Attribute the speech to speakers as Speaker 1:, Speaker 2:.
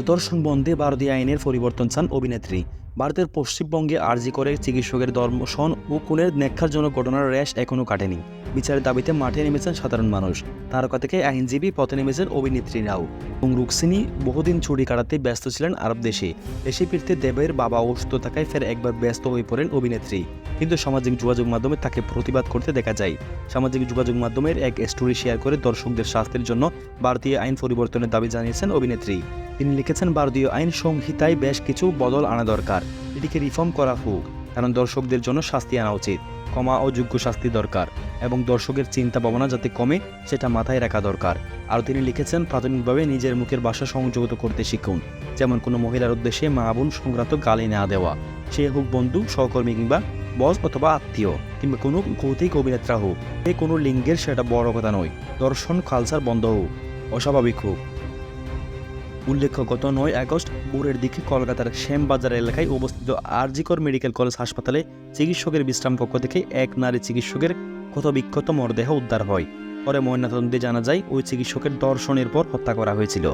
Speaker 1: দর্শন বন্ধে ভারতীয় আইনের পরিবর্তন চান অভিনেত্রী। ভারতের পশ্চিমবঙ্গে আর্জি করে চিকিৎসকের ধর্মসন ও খুনের জন্য ঘটনার র্যাশ এখনও কাটেনি। বিচারের দাবিতে মাঠে নেমেছেন সাধারণ মানুষ। তারকা থেকে আইনজীবী পথে নেমেছেন অভিনেত্রীরাও এবং রুক্সিনী বহুদিন ছুটি কাটাতে ব্যস্ত ছিলেন আরব দেশে। দেশে ফিরতে দেবের বাবা অসুস্থ থাকায় ফের একবার ব্যস্ত হয়ে পড়েন অভিনেত্রী। কিন্তু সামাজিক যোগাযোগ মাধ্যমে তাকে প্রতিবাদ করতে দেখা যায়। সামাজিক যোগাযোগ মাধ্যমের এক স্টোরি শেয়ার করে দর্শকদের স্বাস্থ্যের জন্য ভারতীয় আইন পরিবর্তনের দাবি জানিয়েছেন অভিনেত্রী। তিনি লিখেছেন, ভারতীয় আইন সংহিতায় বেশ কিছু বদল আনা দরকার। এটিকে রিফর্ম করা হোক, কারণ দর্শকদের জন্য শাস্তি আনা উচিত। ক্ষমা ও যোগ্য শাস্তি দরকার এবং দর্শকের চিন্তা ভাবনা যাতে কমে, সেটা মাথায় রাখা দরকার। আর তিনি লিখেছেন, প্রাথমিকভাবে নিজের মুখের ভাষা সংযুক্ত করতে শিখুন। যেমন কোনো মহিলার উদ্দেশ্যে মা বোন সংক্রান্ত গালি না দেওয়া। সে হোক বন্ধু, সহকর্মী কিংবা বস অথবা আত্মীয়, কিংবা কোনো কৌতিক অভিনেত্রা হোক। এ কোনো লিঙ্গের সেটা বড় কথা নয়। দর্শন, কালচার বন্ধ হোক। অস্বাভাবিক হোক। উল্লেখ্য, গত নয় আগস্ট ভোরের দিকে কলকাতার শ্যামবাজার এলাকায় অবস্থিত আরজিকর মেডিকেল কলেজ হাসপাতালে চিকিৎসকের বিশ্রাম কক্ষ থেকে এক নারী চিকিৎসকের ক্ষতবিক্ষত মরদেহ উদ্ধার হয়। পরে ময়নাতদন্তে জানা যায়, ওই চিকিৎসকের দর্শনের পর হত্যা করা হয়েছিল।